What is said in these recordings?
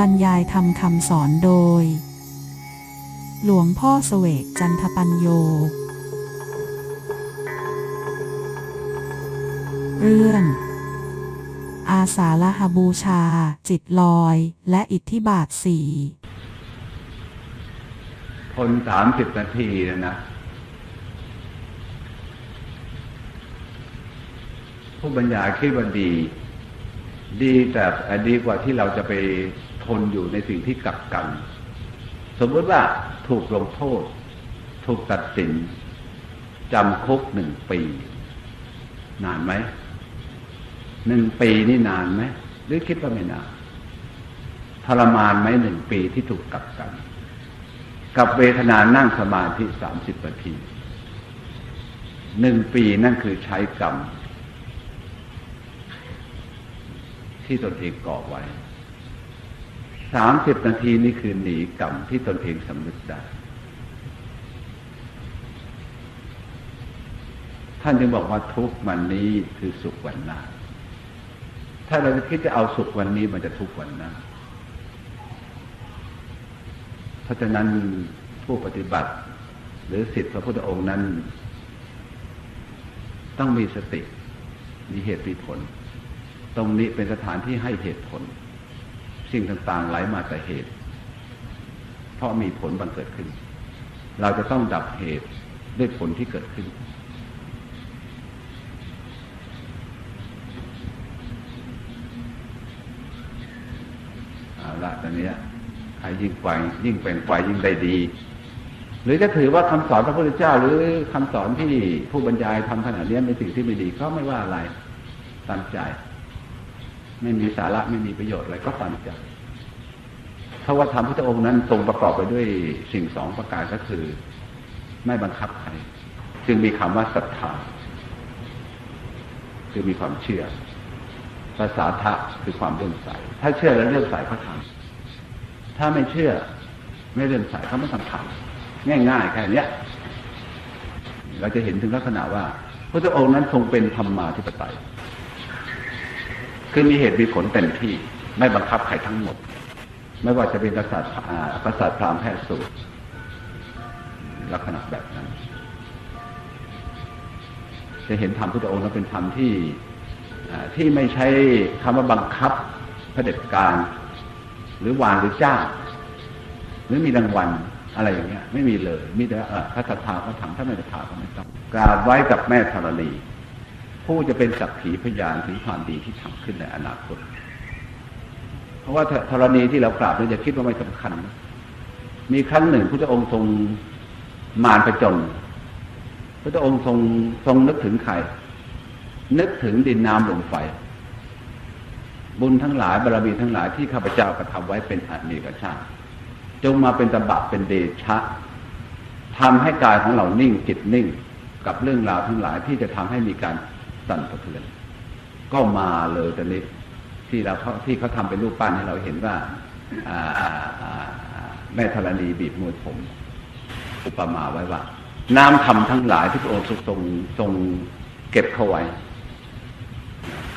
บรรยายทำคำสอนโดย หลวงพ่อเสวกจันทปัญโย เรื่อง อาสาฬหบูชา จิตลอย และอิทธิบาทสี่ทนสามสิบนาทีนะนะผู้บรรยายคิดว่าดี ดีแต่ดีกว่าที่เราจะไป นอยู่ในสิ่งที่กักกัน สมมติว่าถูกลงโทษ ถูกตัดสินจำคุกหนึ่งปี นานไหมหนึ่งปีนี่นานไหมหรือคิดว่าไม่นานทรมานไหมหนึ่งปีที่ถูกกักกัน กับเวทนานั่งสมาธิสามสิบนาทีหนึ่งปีนั่นคือใช้กรรมที่ตนเองก่อไว้ สามสิบนาทีนี่คือหนีกรรมที่ตนเองสำนึกได้ ท่านจึงบอกว่าทุกวันนี้คือสุขวันหน้า ถ้าเราคิดจะเอาสุขวันนี้มันจะทุกวันหน้า เพราะฉะนั้นผู้ปฏิบัติ หรือสิทธิพระพุทธองค์นั้น ต้องมีสติ มีเหตุมีผล ตรงนี้เป็นสถานที่ให้เหตุผล สิ่งต่างๆไหลมาแต่เหตุ เพราะมีผลบังเกิดขึ้น เราจะต้องดับเหตุด้วยผลที่เกิดขึ้น เอาละตอนนี้ใครยิ่งไกวยิ่งเป็นไกวยิ่งได้ดี หรือจะถือว่าคำสอนพระพุทธเจ้า หรือคำสอนที่ผู้บรรยายทำขนาดนี้เป็นสิ่งที่ไม่ดีก็ไม่ว่าอะไรตามใจ ไม่มีสาระไม่มีประโยชน์อะไรก็ตามใจเพราะว่าธรรมพุทธองค์นั้นทรงประกอบไปด้วยสิ่งสองประการก็คือ ไม่บังคับใครจึงมีคำว่าศรัทธาคือมีความเชื่อภาษาทะคือความเลื่อมใส ถ้าเชื่อแล้วเลื่อมใสเขาทำถ้าไม่เชื่อ ไม่เลื่อมใสเขาไม่ทำทำง่ายๆแค่เนี้ยเราจะเห็นถึงลักษณะว่าพระเจ้าองค์นั้นทรงเป็นธรรมาธิปไตย คือมีเหตุมีผลเต็มที่ไม่บังคับใครทั้งหมด ไม่ว่าจะเป็นกษัตริย์กษัตริย์พราหมณ์แพทย์สูตรลักษณะแบบนั้น จะเห็นธรรมพุทธองค์นั้นเป็นธรรมที่ที่ไม่ใช้คำว่าบังคับเผด็จการ หรือวานหรือจ้า หรือมีรางวัลอะไรอย่างเงี้ย ไม่มีเลย มีแต่เออถ้าศรัทธาก็ทำถ้าไม่ศรัทธาก็ไม่ต้องกราบไว้กับแม่ธรณี ผู้จะเป็นสักขีพยานถึงความดีที่ทำขึ้นในอนาคต เพราะว่าธรณีที่เรากราบเราจะคิดว่าไม่สำคัญ มีครั้งหนึ่งพระองค์ทรงมารประจนพระองค์ทรงทรงนึกถึงใคร นึกถึงดินน้ำลมไฟ บุญทั้งหลายบารมีทั้งหลายที่ข้าพเจ้ากระทำไว้เป็นอเนกชาติ จงมาเป็นตบะเป็นเดชะทำให้กายของเรานิ่งจิตนิ่ง กับเรื่องราวทั้งหลายที่จะทำให้มีการ สั่นสะเทือน ก็มาเลยตอนนี้ที่เราเขาที่เขาทำเป็นรูปปั้นให้เราเห็นว่าแม่ธรณีบีบมวยผม อุปมาไว้ว่า น้ำธรรมทั้งหลายที่พระองค์ทรงทรงเก็บเข้าไว้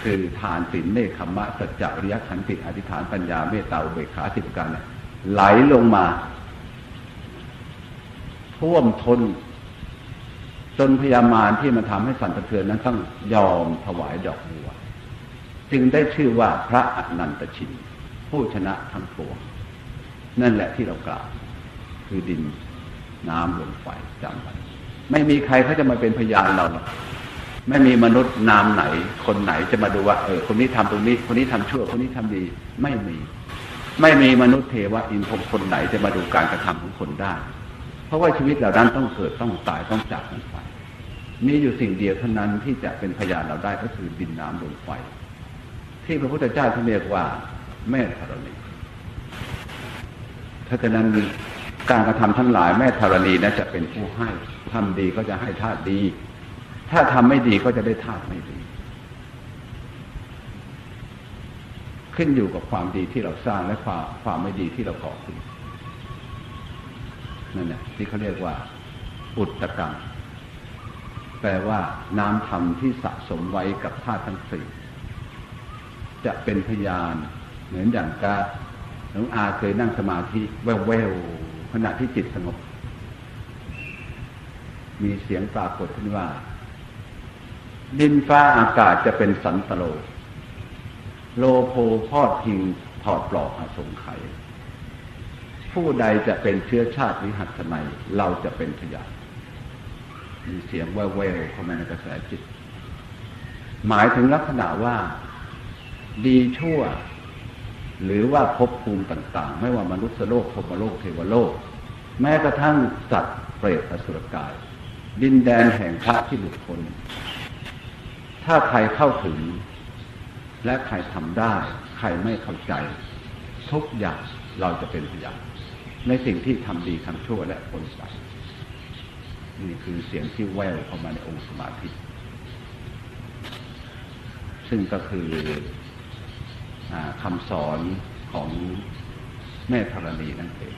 คือทานศีลเนคขมมะสัจจะริยขันติอธิษฐานปัญญาเมตตาเบกขาสิบการเนี่ยไหลลงมา ท่วมทน จนพยามารที่มาทำให้สันสะเทือนนั้นต้องยอมถวายดอกบัวจึงได้ชื่อว่าพระอนันตชิน ผู้ชนะทั้งปวงนั่นแหละที่เรากล่าว คือดินน้ำลมไฟจำไว้ไม่มีใครเขาจะมาเป็นพยานเราหรอกไม่มีมนุษย์นามไหน คนไหนจะมาดูว่าเออคนนี้ทำตรงนี้ คนนี้ทำชั่ว คนนี้ทำดี ไม่มี ไม่มีมนุษย์เทวะอินทร์คนไหนจะมาดูการกระทำของคนได้ เพราะว่าชีวิตเหล่านั้นต้องเกิดต้องตายต้องจากกันไปมีอยู่สิ่งเดียวเท่านั้นที่จะเป็นพยานเราได้ก็คือดินน้ำลมไฟ ที่พระพุทธเจ้าท่านเรียกว่าแม่ธรณีถ้าฉะนั้นการกระทำทั้งหลายแม่ธรณีนั้นจะเป็นผู้ให้ทำดีก็จะให้ธาตุดี ถ้าทำไม่ดีก็จะได้ธาตุไม่ดี ขึ้นอยู่กับความดีที่เราสร้างและความความไม่ดีที่เราก่อขึ้น นั่นแหละที่เขาเรียกว่า อุตตกรรม แปลว่าน้ำธรรมที่สะสมไว้กับธาตุทั้งสี่จะเป็นพยาน เหมือนอย่างกาหลวงอาเคยนั่งสมาธิแววๆขณะที่จิตสงบ มีเสียงปรากฏขึ้นว่า ดินฟ้าอากาศจะเป็นสันตโล โลโพพอดพิงถอดปลอกอาสงไขย ผู้ใดจะเป็นเชื้อชาติวิหัสนัยเราจะเป็นพยานมีเสียงแว่วๆเข้ามาในกระแสจิต หมายถึงลักษณะว่า ดีชั่ว หรือว่าภพภูมิต่าง ๆ ไม่ว่ามนุษย์โลกพรมโลกเทวโลก แม้กระทั่งสัตว์เปรตอสุรกาย ดินแดนแห่งพระที่หลุดพ้นถ้าใครเข้าถึง และใครทำได้ ใครไม่เข้าใจ ทุกอย่างเราจะเป็นพยาน ในสิ่งที่ทำดีทำชั่วและผลไปนี่คือเสียงที่แววเข้ามาในองค์สมาธิ ซึ่งก็คืออคำสอนของแม่ธรณีนั่นเอง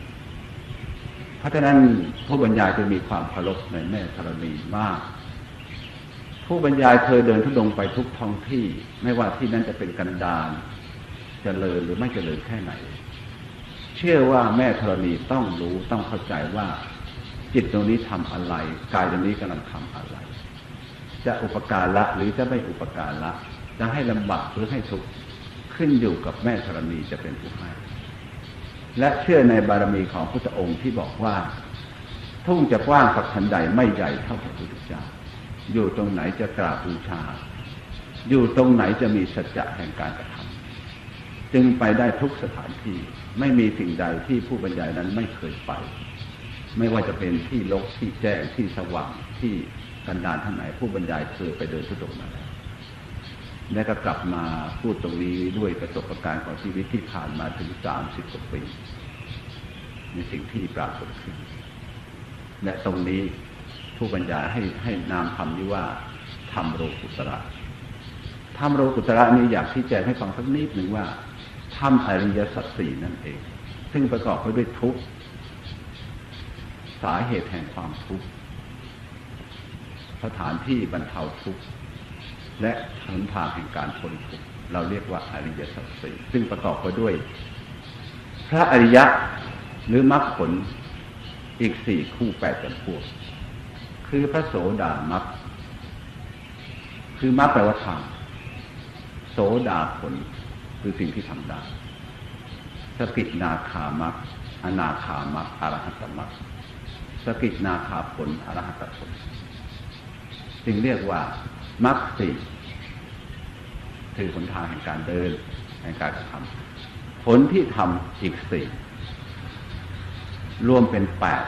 เพราะฉะนั้นผู้บรรยายจะมีความเคารพในแม่ธรณีมาก ผู้บรรยายเคยเดินทุดงไปทุกท้องที่ ไม่ว่าที่นั้นจะเป็นกันดารเจริญหรือไม่เจริญแค่ไหน เชื่อว่าแม่ธรณีต้องรู้ต้องเข้าใจว่าจิตตรงนี้ทำอะไร กายตรงนี้กำลังทำอะไร จะอุปการละหรือจะไม่อุปการละจะให้ลำบากหรือให้ทุกข์ขึ้นอยู่กับแม่ธรณีจะเป็นผู้ให้และเชื่อในบารมีของพระองค์ที่บอกว่า ทุ่งจะกว้างสักทันใดไม่ใหญ่เท่าพระพุทธเจ้าอยู่ตรงไหนจะกราบบูชา อยู่ตรงไหนจะมีสัจจะแห่งการกระทำจึงไปได้ทุกสถานที่ ไม่มีสิ่งใดที่ผู้บรรยายนั้นไม่เคยไป ไม่ว่าจะเป็นที่ลกที่แจ้งที่สว่างที่กันดารท่านไหนผู้บรรยายเคยไปเดินทุดงมาแล้วและก็กลับมาพูดตรงนี้ด้วยประสบการณ์ของชีวิตที่ผ่านมาถึงสามสิบกว่าปีในสิ่งที่ปรากฏขึ้น และตรงนี้ผู้บรรยายให้ให้นามคำนี้ว่าธรรมโรกุตระธรรมโรกุตระนี้อยากที่แจ้งให้ฟังสักนิดหนึ่งว่า ธรรมอริยสัจสี่นั่นเอง ซึ่งประกอบไปด้วยทุกข์สาเหตุแห่งความทุกข์สถานที่บรรเทาทุกข์และหนทางแห่งการพ้นทุกข์เราเรียกว่าอริยสัจสี่ซึ่งประกอบไปด้วย พระอริยะหรือมรรคผลอีกสี่คู่แปดจำพวก คือพระโสดามรรคคือมรรคแปลว่าธรรมโสดาผล คือสิ่งที่ทำได้สกิทนาคามรรคอนาคามรรคอรหัตมรรคสกิทนาคาผลอรหัตผลจึงเรียกว่ามรรคสี่คือหนทางแห่งการเดินแห่งการกระทำผลที่ทำอีกสี่รวมเป็นแปด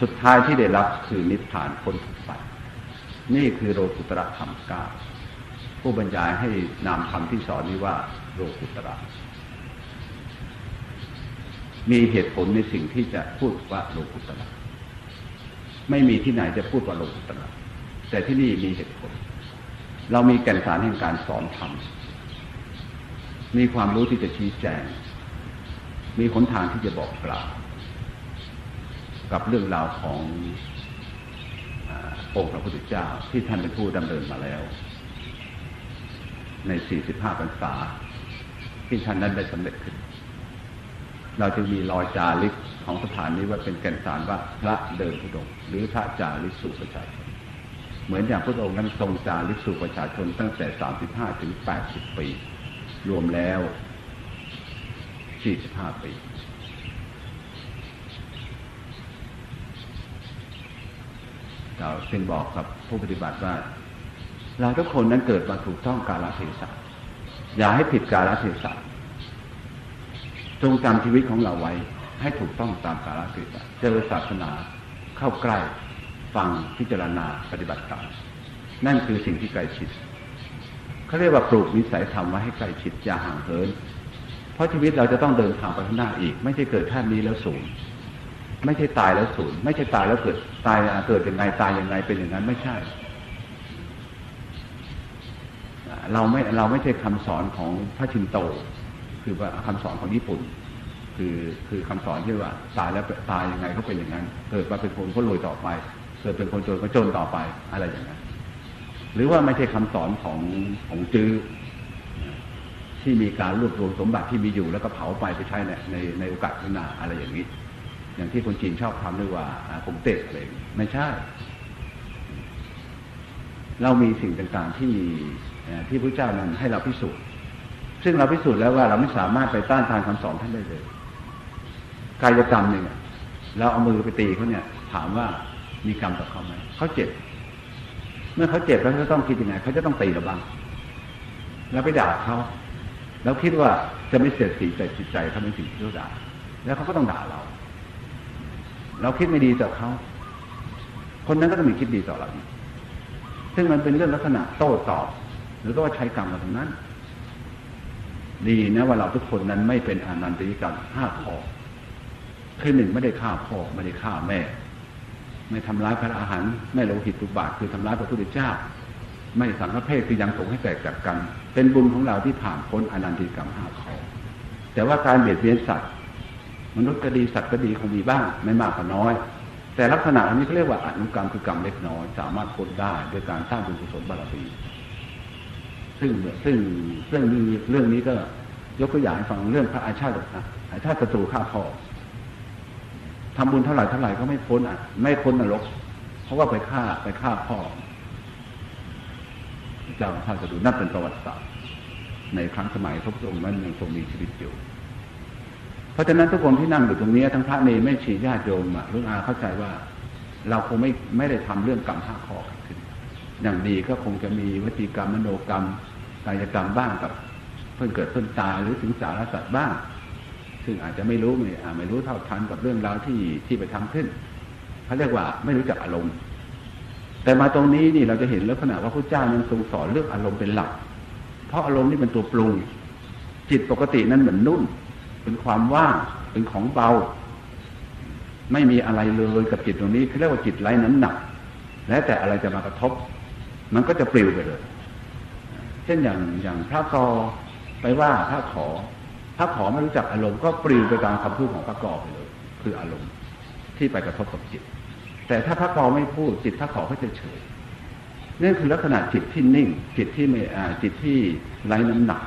สุดท้ายที่ได้รับคือนิพพานพ้นทุกข์ไปนี่คือโลกุตระธรรมเก้าผู้บรรยายให้นามคำที่สอนนี้ว่า โลกุตระมีเหตุผลในสิ่งที่จะพูดว่าโลกุตระไม่มีที่ไหนจะพูดว่าโลกุตระแต่ที่นี่มีเหตุผล เรามีแก่นสารแห่งการสอนธรรมมีความรู้ที่จะชี้แจง มีหนทางที่จะบอกกล่าวกับเรื่องราวขององค์พระพุทธเจ้าที่ท่านเป็นผู้ดำเนินมาแล้ว ใน 45พรรษา ที่ท่านนั้นได้สำเร็จขึ้น เราจึงมีรอยจาริกของสถานนี้ว่าเป็นแก่นสารว่าพระเดินทุดงหรือพระจาริกสู่ประชาชนเหมือนอย่างพระองค์นั้นทรงจาริกสู่ประชาชนตั้งแต่35ถึง80ปี รวมแล้ว45ปีเราจึงบอกกับผู้ปฏิบัติว่าเราทุกคนนั้นเกิดมาถูกต้องกาลเทศะ อย่าให้ผิดกาลเทศะจงจำชีวิตของเราไว้ ให้ถูกต้องตามกาลเทศะเจอศาสนาเข้าใกล้ ฟังพิจารณาปฏิบัติตามนั่นคือสิ่งที่ใกล้ชิดเขาเรียกว่าปลูกนิสัยธรรมไว้ให้ใกล้ชิดอย่าห่างเหิน เพราะชีวิตเราจะต้องเดินทางไปข้างหน้าอีก ไม่ใช่เกิดชาตินี้แล้วสูญไม่ใช่ตายแล้วสูญไม่ใช่ตายแล้วเกิดตายเกิดยังไงตายยังไงเป็นอย่างนั้นไม่ใช่ เราไม่เราไม่ใช่คำสอนของพระชินโต คือว่าคำสอนของญี่ปุ่น คือคือคำสอนที่ว่าตายแล้วตายยังไงก็เป็นอย่างนั้น เกิดมาเป็นคนก็รวยต่อไป เกิดเป็นคนจนก็จนต่อไปอะไรอย่างนั้น หรือว่าไม่ใช่คำสอนของของจื้อที่มีการรวบรวมสมบัติที่มีอยู่แล้วก็เผาไปไปใช้ในในในโอกาสข้างหน้าอะไรอย่างนี้ อย่างที่คนจีนชอบทำเรียว่าอ่าผงเต็กอะไรไม่ใช่ เรามีสิ่งต่างๆที่ ที่พระเจ้านั้นให้เราพิสูจน์ ซึ่งเราพิสูจน์แล้วว่าเราไม่สามารถไปต้านทานคำสอนท่านได้เลยกายกรรมเนี่ยเราเอามือไปตีเขาเนี่ย ถามว่ามีกรรมกับเขาไหมเขาเจ็บ เมื่อเขาเจ็บแล้วเขาต้องคิดยังไงเขาจะต้องตีเราบ้างแล้วไปด่าเขาแล้วคิดว่าจะไม่เสียสีใจจิตใจเขาเป็นสิ่งที่เขาด่าแล้วเขาก็ต้องด่าเรา เราคิดไม่ดีต่อเขาคนนั้นก็ต้องมีคิดดีต่อเราซึ่งมันเป็นเรื่องลักษณะโต้ตอบ หรือก็ว่าใช้กรรมมาตรงนั้น ดีนะว่าเราทุกคนนั้นไม่เป็นอนันติกรรมห้าข้อคือหนึ่งไม่ได้ฆ่าพ่อไม่ได้ฆ่าแม่ ไม่ทำร้ายพระอาหารไม่โลหิตตุบาทคือทำร้ายพระพุทธเจ้า ไม่สังฆเพศคือยังสงให้แตกจากกัน เป็นบุญของเราที่ผ่านพ้นอนันติกรรมห้าข้อแต่ว่าการเบียดเบียนสัตว์ มนุษย์ก็ดีสัตว์ก็ดีคงมีบ้างไม่มากก็น้อย แต่ลักษณะอันนี้เขาเรียกว่าอนุกรรมคือกรรมเล็กน้อย สามารถพ้นได้โดยการสร้างบุญกุศลบารมี ซึ่งซึ่งเรื่องนี้เรื่องนี้ก็ยกตัวอย่างให้ฟังเรื่องพระอาชาตินะอาชาติศัตรูฆ่าพ่อทำบุญเท่าไหร่เท่าไหร่ก็ไม่พ้นอะ ไม่พ้นนรก เพราะว่าไปฆ่าไปฆ่าพ่อพระเจ้าชาติศัตรูนั่นเป็นประวัติศาสตร์ในครั้งสมัยพระพุทธองค์นั้นยังทรงมีชีวิตอยู่ เพราะฉะนั้นทุกคนที่นั่งอยู่ตรงนี้ทั้งพระเนรไม่ชีญาติโยมอะลุงอาเข้าใจว่า เราคงไม่ไม่ได้ทำเรื่องกรรมห้าข้อกันขึ้น อย่างดีก็คงจะมีวจีกรรมมโนกรรม กายกรรมบ้างกับเพิ่งเกิดเพิ่งตายหรือถึงสารสัตว์บ้าง ซึ่งอาจจะไม่รู้ไม่อาจไม่รู้เท่าทันกับเรื่องราวที่ที่ไปทำขึ้นเขาเรียกว่าไม่รู้จักอารมณ์ แต่มาตรงนี้นี่เราจะเห็นลักษณะว่าพระเจ้านั้นทรงสอนเรื่องอารมณ์เป็นหลัก เพราะอารมณ์นี่เป็นตัวปรุง จิตปกตินั้นเหมือนนุ่นเป็นความว่างเป็นของเบา ไม่มีอะไรเลยกับจิตตรงนี้เขาเรียกว่าจิตไร้น้ำหนัก แล้วแต่อะไรจะมากระทบ มันก็จะปลิวไปเลย เช่นอย่างอย่างพระกอไปว่าพระขอ พระขอไม่รู้จักอารมณ์ก็ปลิวไปตามคำพูดของพระกอไปเลยคืออารมณ์ที่ไปกระทบกับจิต แต่ถ้าพระกอไม่พูดจิตพระขอก็จะเฉยนั่นคือลักษณะจิตที่นิ่ง จิตที่ไม่อ่าจิตที่ไร้น้ำหนัก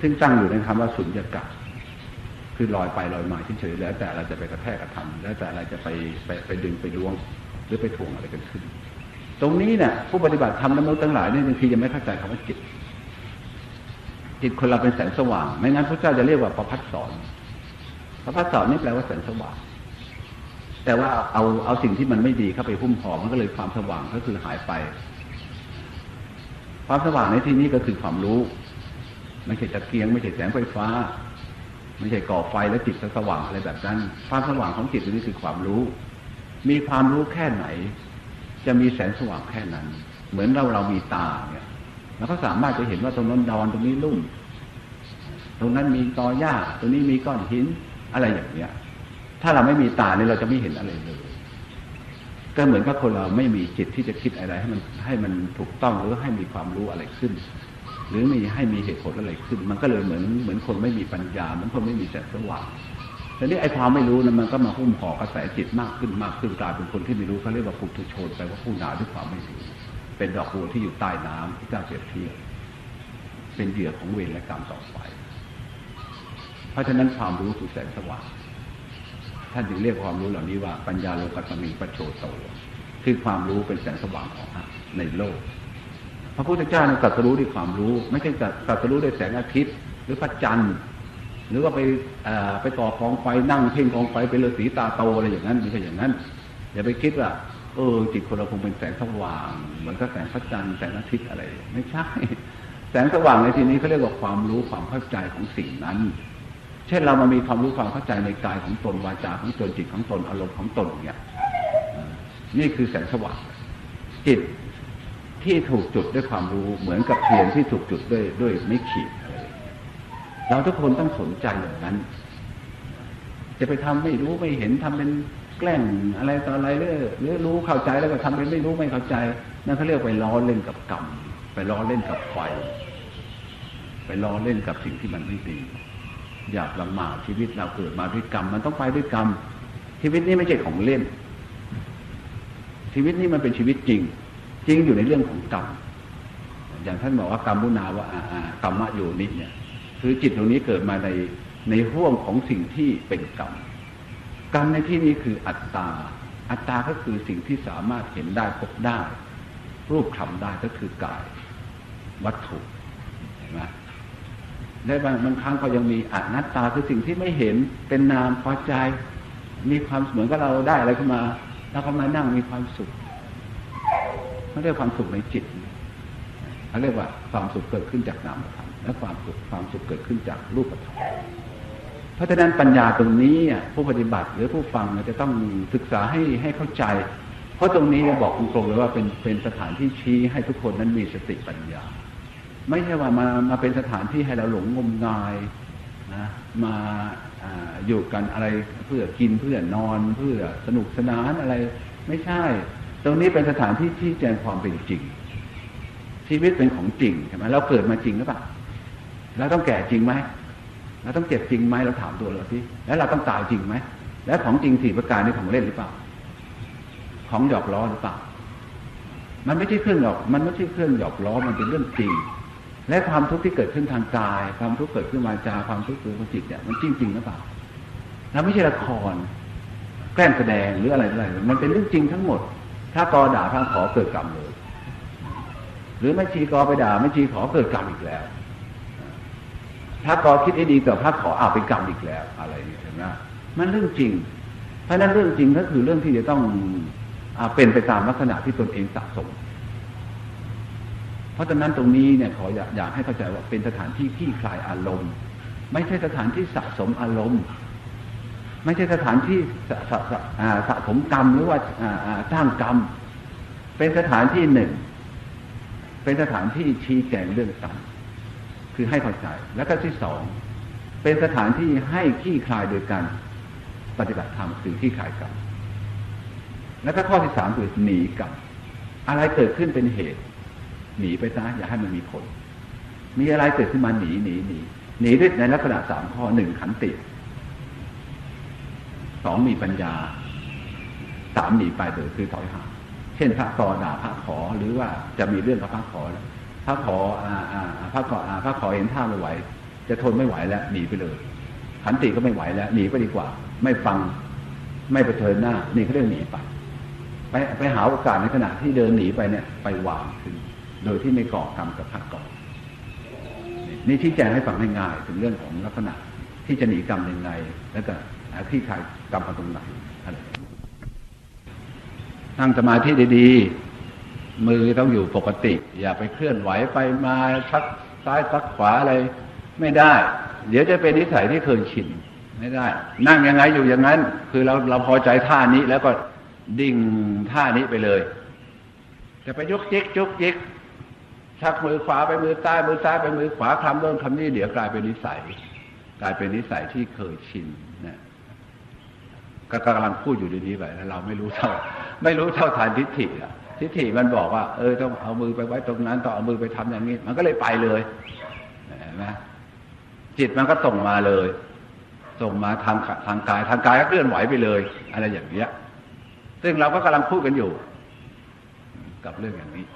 ซึ่งตั้งอยู่ในคำว่าสุญญากาศคือลอยไปลอยมาเฉยๆแล้วแต่อะไรจะไปกระแทกกระทำแล้วแต่อะไรจะไปไปไปดึงไปล้วง หรือไปถ่วงอะไรกันขึ้น ตรงนี้เนี่ยผู้ปฏิบัติธรรมและมนุษย์ทั้งหลายนี่บางทียังไม่เข้าใจคำว่าจิต จิตคนเราเป็นแสงสว่าง ไม่งั้นพระเจ้าจะเรียกว่าประพัดสอนประพัดสอนนี่แปลว่าแสงสว่าง แต่ว่าเอาเอาสิ่งที่มันไม่ดีเข้าไปหุ้มห่อมันก็เลยความสว่างก็คือหายไป ความสว่างในที่นี้ก็คือความรู้ไม่ใช่ตะเกียงไม่ใช่แสงไฟฟ้าไม่ใช่ก่อไฟแล้วจิตจะสว่างอะไรแบบนั้น ความสว่างของจิตนี้คือความรู้ มีความรู้แค่ไหน จะมีแสงสว่างแค่นั้น เหมือนเราเรามีตาเนี่ยเราก็สามารถจะเห็นว่าตรงนั้นดอนตรงนี้ลุ่ม ตรงนั้นมีตอหญ้าตรงนี้มีก้อนหินอะไรอย่างเนี้ย ถ้าเราไม่มีตาเนี่ยเราจะไม่เห็นอะไรเลยก็เหมือนกับคนเราไม่มีจิตที่จะคิดอะไรให้มันให้มันถูกต้องหรือให้มีความรู้อะไรขึ้น หรือมีให้มีเหตุผลอะไรขึ้น มันก็เลยเหมือนเหมือนคนไม่มีปัญญาเหมือนคนไม่มีแสงสว่าง แต่นี่ไอ้ความไม่รู้นะมันก็มาหุ้มห่อกระแสจิตมากขึ้นมากขึ้นกลายเป็นคนที่ไม่รู้เขาเรียกว่าปุถุชนแปลว่าผู้หนาด้วยความไม่รู้เป็นดอกบัวที่อยู่ใต้น้ำที่เจ้าเปรียบเทียบเป็นเหยื่อของเวรและกรรมต่อไป เพราะฉะนั้นความรู้คือแสงสว่างท่านจึงเรียกความรู้เหล่านี้ว่าปัญญาโลกัสมิงปัจโชโตคือความรู้เป็นแสงสว่างของในโลก พระพุทธเจ้าเนี่ยตรัสรู้ด้วยความรู้ ไม่ใช่ตรัสรู้ด้วยแสงอาทิตย์ หรือพระจันทร์ หรือว่าไปไปก่อกองไฟนั่งเพ่งกองไฟเป็นฤาษีตาโตอะไรอย่างนั้นไม่ใช่อย่างนั้นอย่าไปคิดว่าเออจิตคนเราคงเป็นแสงสว่างเหมือนกับแสงพระจันทร์แสงอาทิตย์อะไร ไม่ใช่ แสงสว่างในที่นี้เขาเรียกว่าความรู้ความเข้าใจของสิ่งนั้น เช่นเรามามีความรู้ความเข้าใจในกายของตนวาจาของตนจิตของตนอารมณ์ของตนเนี่ยนี่คือแสงสว่าง จิตที่ถูกจุดด้วยความรู้เหมือนกับเทียนที่ถูกจุดด้วยด้วยไม่ขีด เราทุกคนต้องสนใจอย่างนั้น จะไปทำไม่รู้ไม่เห็นทำเป็นแกล้งอะไรต่ออะไรเรื่อยรือรู้เข้าใจแล้วก็ทำเป็นไม่รู้ไม่เข้าใจ นั่นเขาเรียกไปล้อเล่นกับกรรมไปล้อเล่นกับไฟไปล้อเล่นกับสิ่งที่มันไม่ดีอยากละมาดชีวิตเราเกิดมาด้วยกรรม มันต้องไปด้วยกรรม ชีวิตนี้ไม่ใช่ของเล่น ชีวิตนี้มันเป็นชีวิตจริง จริงอยู่ในเรื่องของกรรมอย่างท่านบอกว่ากรรมมุนาวะอ่าอากรรมะโยนิเนี่ย คือจิตตรงนี้เกิดมาในในห่วงของสิ่งที่เป็นกรรม กรรมในที่นี้คืออัตตา อัตตาก็คือสิ่งที่สามารถเห็นได้พบได้ รูปคำได้ก็คือกาย วัตถุเห็นไหมและบางบางครั้งก็ยังมีอนัตตาคือสิ่งที่ไม่เห็นเป็นนามพอใจ มีความเหมือนกับเราได้อะไรขึ้นมาแล้วก็มานั่งมีความสุขเขาเรียกความสุขในจิตเขาเรียกว่าความสุขเกิดขึ้นจากนามธรรม และความสุขความสุขเกิดขึ้นจากรูปธรรมเพราะฉะนั้นปัญญาตรงนี้อะผู้ปฏิบัติหรือผู้ฟังเนี่ยจะต้องศึกษาให้ให้เข้าใจ เพราะตรงนี้บอกตรงๆเลยว่าเป็นเป็นสถานที่ชี้ให้ทุกคนนั้นมีสติปัญญา ไม่ใช่ว่ามามาเป็นสถานที่ให้เราหลงงมงายนะมาออยู่กันอะไรเพื่อกินเพื่อนอนเพื่อสนุกสนานอะไร ไม่ใช่ ตรงนี้เป็นสถานที่ที่แจ้งความเป็นจริง ชีวิตเป็นของจริงใช่ไหมเราเกิดมาจริงหรือเปล่า เราต้องแก่จริงไหมเราต้องเจ็บจริงไหมเราถามตัวเราสิแล้วเราต้องตายจริงไหมแล้วของจริงสี่ประการนี่ของเล่นหรือเปล่า ของหยอกล้อหรือเปล่า มันไม่ใช่เครื่องหยอก มันไม่ใช่เครื่องหยอกล้อมันเป็นเรื่องจริง และความทุกข์ที่เกิดขึ้นทางกาย ความทุกข์เกิดขึ้นวาจาความทุกข์เกิดขึ้นจิตเนี่ยมันจริงจริงหรือเปล่าแล้วไม่ใช่ละครแกล้งแสดงหรืออะไรอะไรมันเป็นเรื่องจริงทั้งหมด ถ้ากอด่าพระขอเกิดกรรมเลย หรือไม่ชีกอไปด่าไม่ชีขอเกิดกรรมอีกแล้ว ถ้ากอคิดให้ดีต่อพระขออ้าวเป็นกรรมอีกแล้ว อะไรนี่เห็นไหมมันเรื่องจริง เพราะนั้นเรื่องจริงก็คือเรื่องที่จะต้องอเป็นไปตามลักษณะที่ตนเองสะสม เพราะฉะนั้นตรงนี้เนี่ยขออยากอยากให้เข้าใจว่าเป็นสถานที่ที่คลายอารมณ์ ไม่ใช่สถานที่สะสมอารมณ์ ไม่ใช่สถานที่สะสะสะสะสมกรรมหรือว่าอ่าอ่าสร้างกรรม เป็นสถานที่หนึ่ง เป็นสถานที่ชี้แจงเรื่องกรรม คือให้เข้าใจ แล้วก็ที่สอง เป็นสถานที่ให้ขี้คลายโดยการปฏิบัติธรรมคือขี้คลายกรรมแล้วก็ข้อที่สามคือหนีกรรมอะไรเกิดขึ้นเป็นเหตุ หนีไปซะอย่าให้มันมีผล มีอะไรเกิดขึ้นมาหนีหนีหนีหนีด้วยในลักษณะสามข้อหนึ่งขันติสองมีปัญญาสามหนีไปเลยคือถอยห่างเช่นพระกอด่าพระขอหรือว่าจะมีเรื่องกับพระขอแล้ว พระขออ่าอาพระขออ่าพระขอเห็นท่าไม่ไหว จะทนไม่ไหวแล้วหนีไปเลยขันติก็ไม่ไหวแล้วหนีไปดีกว่า ไม่ฟังไม่เผชิญหน้านี่เขาเรียกหนีไปไปไปหาโอกาสในขณะที่เดินหนีไปเนี่ย ไปวางขึ้น โดยที่ไม่ก่อกรรมกับพระก่อนนี่ชี้แจงให้ฟังง่ายๆถึงเรื่องของลักษณะที่จะหนีกรรมยังไง แล้วก็ที่คลายกรรมมาตรงไหนอะไรนั่งสมาธิดีๆ มือต้องอยู่ปกติ อย่าไปเคลื่อนไหวไปมาซักซ้ายซักขวาอะไร ไม่ได้ เดี๋ยวจะเป็นนิสัยที่เคยชินไม่ได้ นั่งยังไงอยู่อย่างนั้น คือเราเราพอใจท่านี้แล้วก็ดิ่งท่านี้ไปเลยจะไปยกจิกยกจิกชักมือขวาไปมือซ้ายมือซ้ายไปมือขวาคำโน้นคำนี้เดี๋ยวกลายเป็นนิสัย กลายเป็นนิสัยที่เคยชินนะก็กำลังพูดอยู่ดีๆไปแล้วเราไม่รู้เท่า ไม่รู้เท่าทานทิฏฐิอะ ทิฏฐิมันบอกว่า เออต้องเอามือไปไว้ตรงนั้นต้องเอามือไปทำอย่างนี้ มันก็เลยไปเลยเห็นไหมจิตมันก็ส่งมาเลย ส่งมาทางทางกายทางกายก็เคลื่อนไหวไปเลย อะไรอย่างเงี้ย ซึ่งเราก็กำลังพูดกันอยู่ กับเรื่องอย่างนี้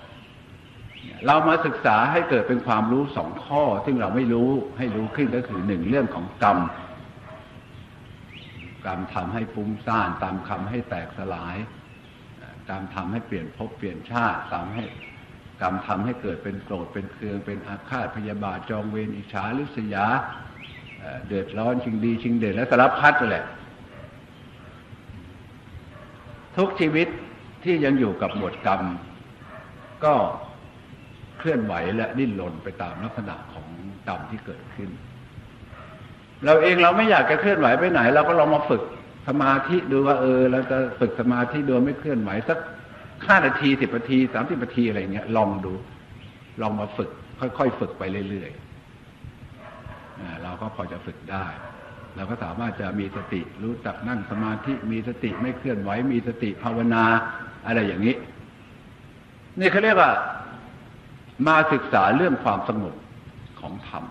เรามาศึกษาให้เกิดเป็นความรู้สองข้อ ซึ่งเราไม่รู้ให้รู้ขึ้นก็คือหนึ่งเรื่องของกรรมกรรมทำให้ฟุ้งซ่านตามคำให้แตกสลาย กรรมทำให้เปลี่ยนภพเปลี่ยนชาติทำให้กรรมทำให้เกิดเป็นโกรธเป็นเคืองเป็นอาฆาตพยาบาทจองเวรอิจฉาริษยาเดือดร้อนชิงดีชิงเด่นและสารพัดแหละ ทุกชีวิตที่ยังอยู่กับหมวดกรรม ก็เคลื่อนไหวและดิ้นรนไปตามลักษณะของกรรมที่เกิดขึ้น เราเองเราไม่อยากจะเคลื่อนไหวไปไหน เราก็ลองมาฝึก สมาธิดูว่าเออเราจะฝึกสมาธิดยไม่เคลื่อนไหวสักห้านาทีสิบนาทีสามสิบนาทีอะไรเงี้ยลองดู ลองมาฝึก ค่อยๆฝึกไปเรื่อยๆอ่าเราก็พอจะฝึกได้เราก็สามารถจะมีสติรู้จักนั่งสมาธิมีสติไม่เคลื่อนไหวมีสติภาวนาอะไรอย่างนี้ นี่เขาเรียกว่า มาศึกษาเรื่องความสงบของธรรม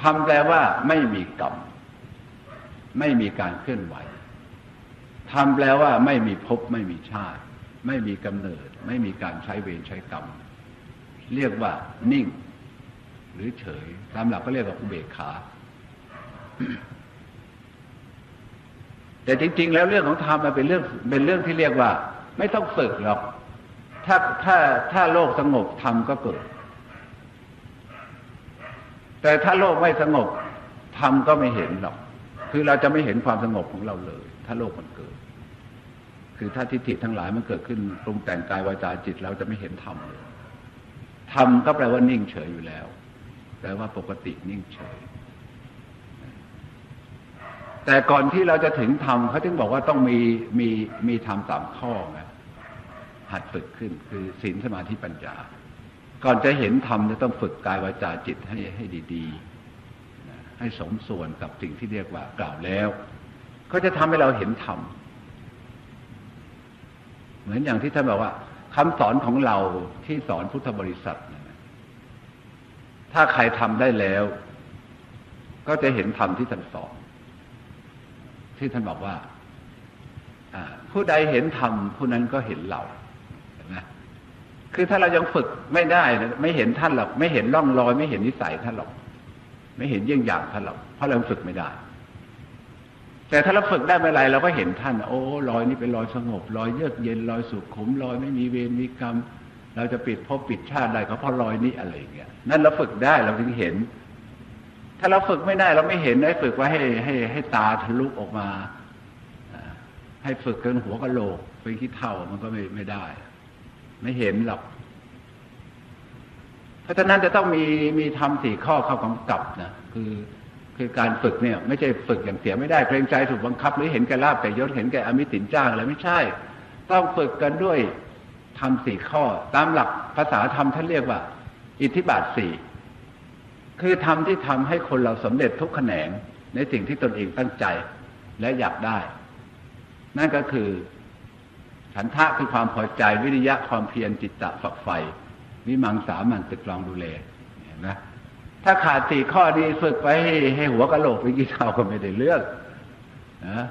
ธรรมแปลว่าไม่มีกรรม ไม่มีการเคลื่อนไหวธรรมแปลว่าไม่มีภพไม่มีชาติ ไม่มีกำเนิด ไม่มีการใช้เวรใช้กรรม เรียกว่านิ่ง หรือเฉยตามหลักก็เรียกว่าอุเบกขา แต่จริง ๆ แล้วเรื่องของธรรมมันเป็นเรื่องเป็นเรื่องที่เรียกว่า ไม่ต้องฝึกหรอก ถ้าถ้าถ้าโลกสงบธรรมก็เกิด แต่ถ้าโลกไม่สงบธรรมก็ไม่เห็นหรอก คือเราจะไม่เห็นความสงบของเราเลย ถ้าโลกมันเกิด คือถ้าทิฏฐิทั้งหลายมันเกิดขึ้นปรุงแต่งกายวาจาจิตเราจะไม่เห็นธรรมเลยธรรมก็แปลว่านิ่งเฉยอยู่แล้วแปลว่าปกตินิ่งเฉย แต่ก่อนที่เราจะถึงธรรมเขาถึงบอกว่าต้องมีมีมีธรรมสามข้อนะหัดฝึกขึ้นคือศีลสมาธิปัญญา ก่อนจะเห็นธรรมจะต้องฝึกกายวาจาจิตให้ให้ดี ๆ ให้สมส่วนกับสิ่งที่เรียกว่ากล่าวแล้ว ก็จะทำให้เราเห็นธรรมเหมือนอย่างที่ท่านบอกว่าคำสอนของเราที่สอนพุทธบริษัทถ้าใครทำได้แล้ว ก็จะเห็นธรรมที่ท่านสอนที่ท่านบอกว่าอ่าผู้ใดเห็นธรรมผู้นั้นก็เห็นเราเห็นไหมคือถ้าเรายังฝึกไม่ได้นะไม่เห็นท่านหรอก ไม่เห็นร่องรอย ไม่เห็นนิสัยท่านหรอก ไม่เห็นเยี่ยงอย่างท่านหรอกเพราะเราฝึกไม่ได้ แต่ถ้าเราฝึกได้เมื่อไรเราก็เห็นท่าน โอ้รอยนี้เป็นรอยสงบรอยเยือกเย็นรอยสุขุมรอยไม่มีเวรมีกรรม เราจะปิดภพปิดชาติได้ก็เพราะรอยนี้อะไรอย่างเงี้ยนั่นเราฝึกได้เราถึงเห็น ถ้าเราฝึกไม่ได้เราไม่เห็นได้ฝึกไว้ให้ให้ให้ตาทะลุออกมา ให้ฝึกกันหัวกะโหลกเป็นขี้เท่ามันก็ไม่ไม่ได้ ไม่เห็นหรอก ราะฉะนั้นจะต้องมีมีทำสี่ข้อเข้ากำกับนะคือคือการฝึกเนี่ย ไม่ใช่ฝึกอย่างเสียไม่ได้เกรงใจถูกบังคับ หรือเห็นแก่ลาบแต่ยศเห็นแก่อมิตินจ้างอะไรไม่ใช่ ต้องฝึกกันด้วยทำสี่ข้อ ตามหลักภาษาธรรมท่านเรียกว่า อิทธิบาทสี่คือทำที่ทำให้คนเราสำเร็จทุกแขนงในสิ่งที่ตนเองตั้งใจและอยากได้ นั่นก็คือฉันทะคือความพอใจวิริยะความเพียรจิตตะฝักใฝ่ วิมังสามันตึกลองดูแลเห็นไหมถ้าขาดสี่ข้อนี้ฝึกไปให้ให้หัวกะโหลกไปกี่เท่าก็ไม่ได้เรื่องนะ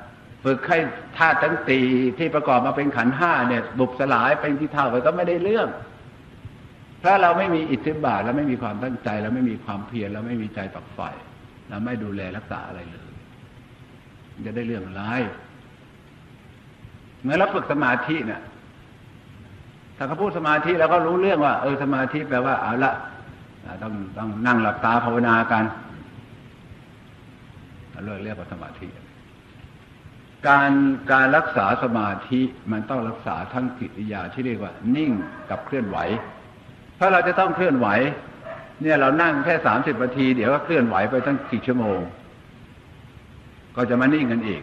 ฝึกให้ธาตุทั้งตีที่ประกอบมาเป็นขันห้าเนี่ย บุบสลายเป็นกี่เท่าไปก็ไม่ได้เรื่องเพราเราไม่มีอิทธิบาทเราไม่มีความตั้งใจเราไม่มีความเพียรเราไม่มีใจฝักฝ่เราไม่ดูแลรักษาอะไรเลยจะได้เรื่องอะไรเมื่อเราฝึกสมาธิเนี่ย ถ้าเขาพูดสมาธิแล้วก็รู้เรื่องว่า เออสมาธิแปลว่าเอาละต้องต้องนั่งหลับตาภาวนากันเรียกเรียกว่าสมาธิ การการรักษาสมาธิมันต้องรักษาทั้งกิริยาที่เรียกว่า นิ่งกับเคลื่อนไหวเพราะเราจะต้องเคลื่อนไหว เนี่ยเรานั่งแค่สามสิบนาที เดี๋ยวก็เคลื่อนไหวไปตั้งกี่ชั่วโมง ก็จะมานิ่งกันอีก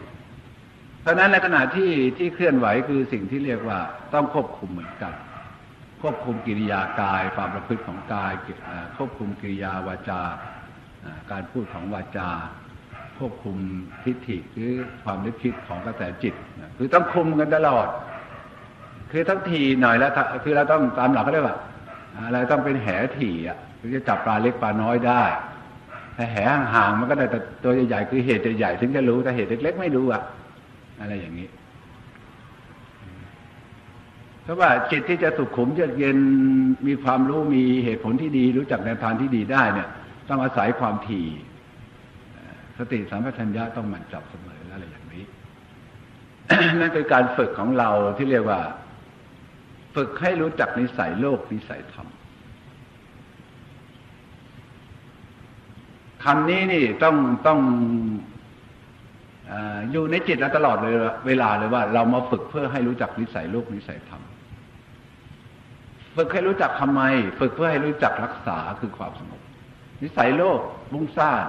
เพราะนั้นในขณะที่ที่เคลื่อนไหวคือสิ่งที่เรียกว่าต้องควบคุมเหมือนกัน ควบคุมกิริยากาย ความประพฤติของกายควบคุมกิริยาวาจาการพูดของวาจา ควบคุมทิฏฐิหรือความนึกคิดของกระแสจิตคือต้องคุมกันตลอด คือทั้งทีหน่อยแล้วคือเราต้องตามหลักเขาเรียกว่าอะไรต้องเป็นแหถี่อะถึงจะจับปลาเล็กปลาน้อยได้แต่แหห่างๆมันก็ได้แต่ตัวใหญ่ๆคือเหตุใหญ่ๆถึงจะรู้แต่เหตุเล็กๆไม่รู้อะ อะไรอย่างนี้ เพราะว่าจิตที่จะสุขุมเยือกเย็นมีความรู้มีเหตุผลที่ดี รู้จักแนวทางที่ดีได้เนี่ย ต้องอาศัยความถี่สติสัมปชัญญะต้องหมั่นจับเสมออะไรอย่างนี้ นั่นคือการฝึกของเราที่เรียกว่า ฝึกให้รู้จักนิสัยโลกนิสัยธรรมคำนี้นี่ต้องต้องอออยู่ในจิตเราตลอดเลยเวลาเลยว่า เรามาฝึกเพื่อให้รู้จักนิสัยโลกนิสัยธรรม ฝึกให้รู้จักทำไม ฝึกเพื่อให้รู้จักรักษาคือความสงบ นิสัยโลกบุ้งซ่าน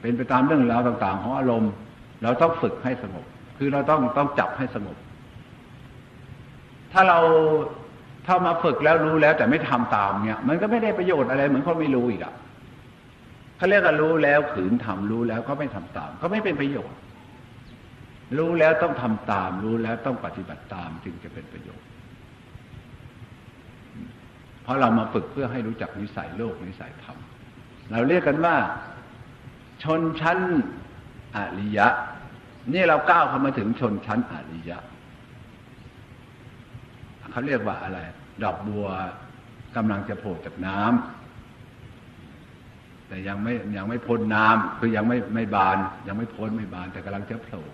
เป็นไปตามเรื่องราวต่าง ๆ ของอารมณ์ เราต้องฝึกให้สงบ คือเราต้องต้องจับให้สงบ ถ้าเราถ้ามาฝึกแล้วรู้แล้ว แต่ไม่ทำตามเนี่ย มันก็ไม่ได้ประโยชน์อะไรเหมือนคนไม่รู้อีกอะเขาเรียกว่ารู้แล้วขืนทำรู้แล้วก็ไม่ทำตาม ก็ไม่เป็นประโยชน์ รู้แล้วต้องทำตาม รู้แล้วต้องปฏิบัติตามจึงจะเป็นประโยชน์ ราะเรามาฝึกเพื่อให้รู้จักนิสัยโลกนิสัยธรรม เราเรียกกันว่า ชนชั้นอริยะ นี่เราก้าวเข้ามาถึงชนชั้นอริยะเขาเรียกว่าอะไร ดอกบัวกำลังจะโผล่จากน้ำแต่ยังไม่ยังไม่พ้นน้ำคือยังไม่ไม่บาน ยังไม่พ้นไม่บาน แต่กำลังจะโผล่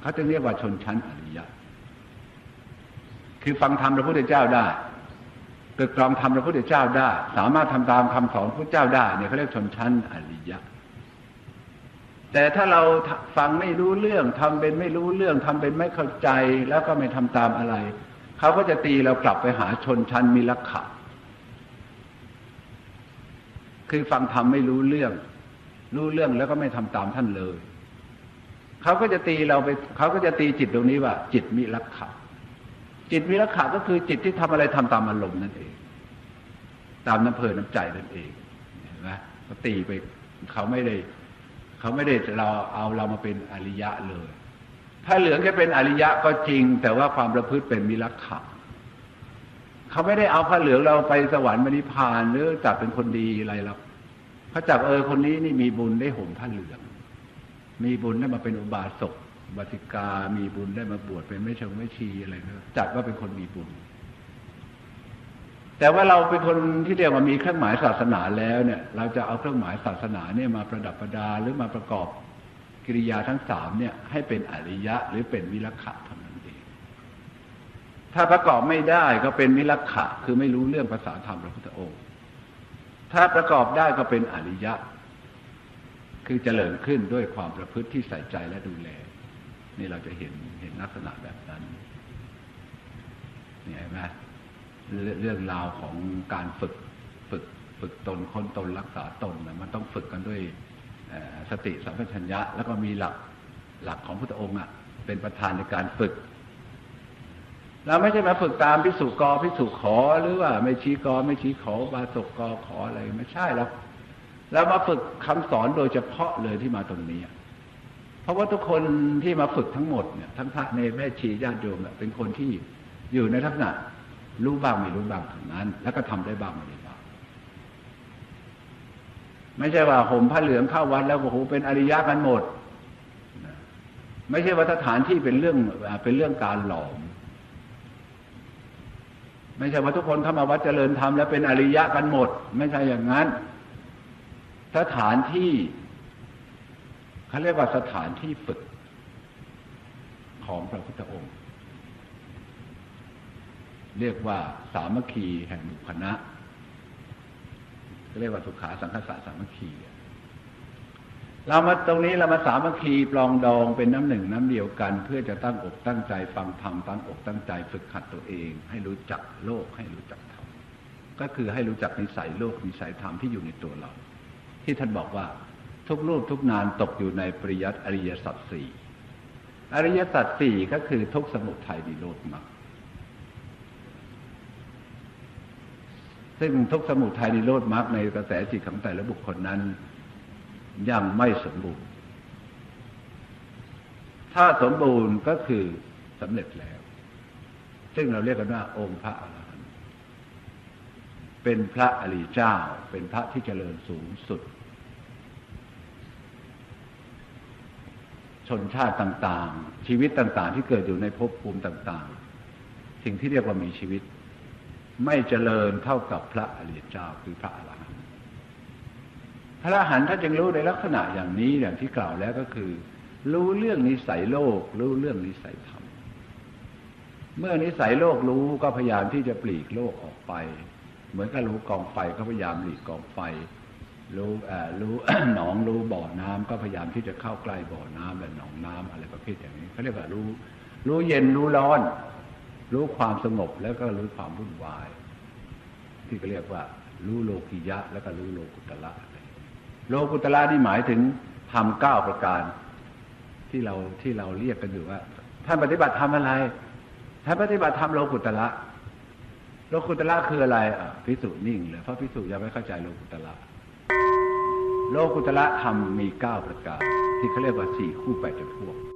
เขาจึงเรียกว่าชนชั้นอริยะ คือฟังธรรมพระพุทธเจ้าได้ เกิดกรองธรรมพระพุทธเจ้าได้ สามารถทำตามคำสอนพระพุทธเจ้าได้เนี่ยเขาเรียกชนชั้นอริยะ แต่ถ้าเราฟังไม่รู้เรื่องทำเป็นไม่รู้เรื่องทำเป็นไม่เข้าใจแล้วก็ไม่ทำตามอะไรเขาก็จะตีเรากลับไปหาชนชั้นมิลักขะคือฟังธรรมไม่รู้เรื่อง รู้เรื่องแล้วก็ไม่ทำตามท่านเลยเขาก็จะตีเราไปเขาก็จะตีจิตตรงนี้ว่า จิตมิลักขะ จิตมิลักขะก็คือจิตที่ทำอะไรทำตามอารมณ์นั่นเอง ตามน้ำเพลินน้ำใจนั่นเองเห็นไหมเขาตีไปเขาไม่ได้เขาไม่ได้เราเอาเรามาเป็นอริยะเลย ถ้าเหลืองแค่เป็นอริยะก็จริง แต่ว่าความประพฤติเป็นมิลักขะเขาไม่ได้เอาพระเหลืองเราไปสวรรค์มรรคพานหรือจับเป็นคนดีอะไรหรอกเขาจับเออคนนี้นี่มีบุญได้ห่มผ้าเหลือง มีบุญได้มาเป็นอุบาสก บาสิกามีบุญได้มาบวชเป็นไม่ชงไม่ชีอะไรนะจัดว่าเป็นคนมีบุญ แต่ว่าเราเป็นคนที่เรียกว่ามีเครื่องหมายศาสนาแล้วเนี่ย เราจะเอาเครื่องหมายศาสนาเนี่ยมาประดับประดาหรือมาประกอบกิริยาทั้งสามเนี่ย ให้เป็นอริยะ หรือเป็นวิลักขะเท่านั้นเอง ถ้าประกอบไม่ได้ก็เป็นวิลักขะ คือไม่รู้เรื่องภาษาธรรมพระพุทธองค์ ถ้าประกอบได้ก็เป็นอริยะ คือเจริญขึ้นด้วยความประพฤติที่ใส่ใจและดูแล นี่เราจะเห็นเห็นลักษณะแบบนั้นนี่เห็นไหมเรื่องราวของการฝึกฝึกฝึกตนค้นตนรักษาตนนะมันต้องฝึกกันด้วยสติสัมปชัญญะ แล้วก็มีหลักหลักของพระองค์อะ เป็นประธานในการฝึกเราไม่ใช่มาฝึกตามพิสุกรพิสุขอหรือว่าไม่ชี้กรไม่ชี้ขอบาศกกอขออะไรไม่ใช่แล้วเรามาฝึกคำสอนโดยเฉพาะเลยที่มาตรงนี้ ราะว่าทุกคนที่มาฝึกทั้งหมดเนี่ยทั้งพระเนแม่ชีญาติโยมเป็นคนที่อยู่ในลักษณะรู้บ้างไม่รู้บ้างทั้งนั้น แล้วก็ทำได้บ้างไม่ได้บ้างไม่ใช่ว่าห่มผ้าเหลืองเข้าวัดแล้วโอ้โหเป็นอริยะกันหมดไม่ใช่ว่าสถานที่เป็นเรื่องเป็นเรื่องการหลอม ไม่ใช่ว่าทุกคนเข้ามาวัดเจริญธรรมแล้วเป็นอริยะกันหมด ไม่ใช่อย่างนั้น สถานที่ เขาเรียกว่าสถานที่ฝึกของพระพุทธองค์ เรียกว่าสามัคคีแห่งหมู่คณะเรียกว่าสุขาสังคสะสามัคคีเรามาตรงนี้เรามาสามัคคีปลองดองเป็นน้ำหนึ่งน้ำเดียวกัน เพื่อจะตั้งอกตั้งใจฟังธรรมตั้งอกตั้งใจฝึกขัดตัวเอง ให้รู้จักโลกให้รู้จักธรรมก็คือให้รู้จักนิสัยโลกนิสัยธรรมที่อยู่ในตัวเรา ที่ท่านบอกว่า ทุกรูปทุกนามตกอยู่ในปริยัติอริยสัจสี่อริยสัจสี่ก็คือทุกสมุทัยนิโรธมรรคซึ่งทุกสมุทัยนิโรธมรรคในกระแสจิตของแต่ละบุคคลนั้น ยังไม่สมบูรณ์ ถ้าสมบูรณ์ก็คือสำเร็จแล้ว ซึ่งเราเรียกกันว่า องค์พระอรหันต์เป็นพระอริยเจ้า เป็นพระที่เจริญสูงสุด ชนชาติต่างๆ ชีวิตต่างๆ ที่เกิดอยู่ในภพภูมิต่างๆ สิ่งที่เรียกว่ามีชีวิต ไม่เจริญเท่ากับพระอริยเจ้าคือพระอรหันต์พระอรหันต์ถ้าจึงรู้ในลักษณะอย่างนี้อย่างที่กล่าวแล้วก็คือ รู้เรื่องนิสัยโลก รู้เรื่องนิสัยธรรมเมื่อนิสัยโลกรู้ก็พยายามที่จะปลีกโลกออกไป เหมือนกับรู้กองไฟก็พยายามหลีกกองไฟ รู้รู้หนองรู้บ่อน้ำก็พยายามที่จะเข้าใกล้บ่อน้ำและหนองน้ำอะไรประเภทอย่างนี้เขาเรียกว่ารู้ รู้เย็นรู้ร้อน รู้ความสงบแล้วก็รู้ความวุ่นวาย ที่ก็เรียกว่า รู้โลกิยะ แล้วก็รู้โลกุตละโลกุตละนี่หมายถึงทำเก้าประการ ที่เราที่เราเรียกกันอยู่ว่าท่านปฏิบัติทำอะไรท่านปฏิบัติทำโลกุตละโลกุตละคืออะไรอะพิสุนิ่งเลยเพราะพิสุยังไม่เข้าใจโลกุตละ โลกุตละธรรมมีเก้าประการ ที่เขาเรียกว่าสี่คู่แปดจำพวก